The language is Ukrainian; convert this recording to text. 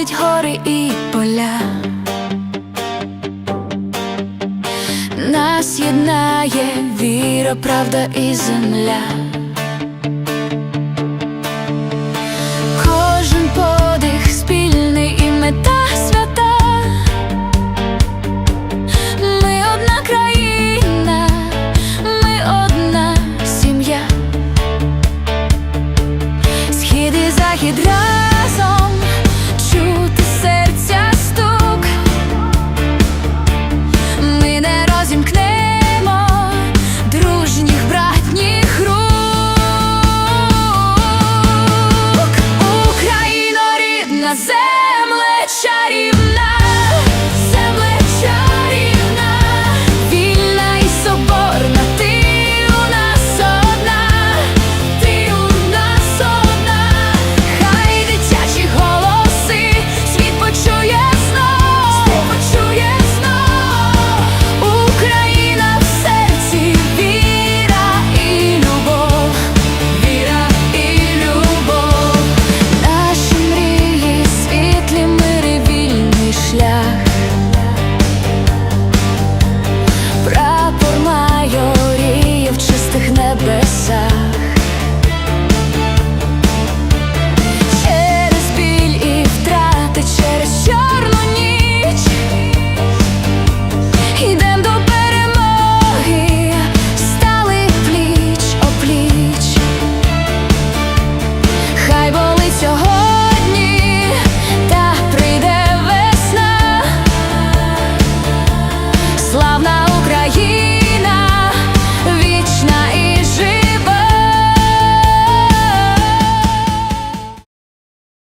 крутить гори і поля, нас єднає віра, правда і земля. Кожен подих спільний і мета свята, ми одна країна, ми одна сім'я, схід і захід.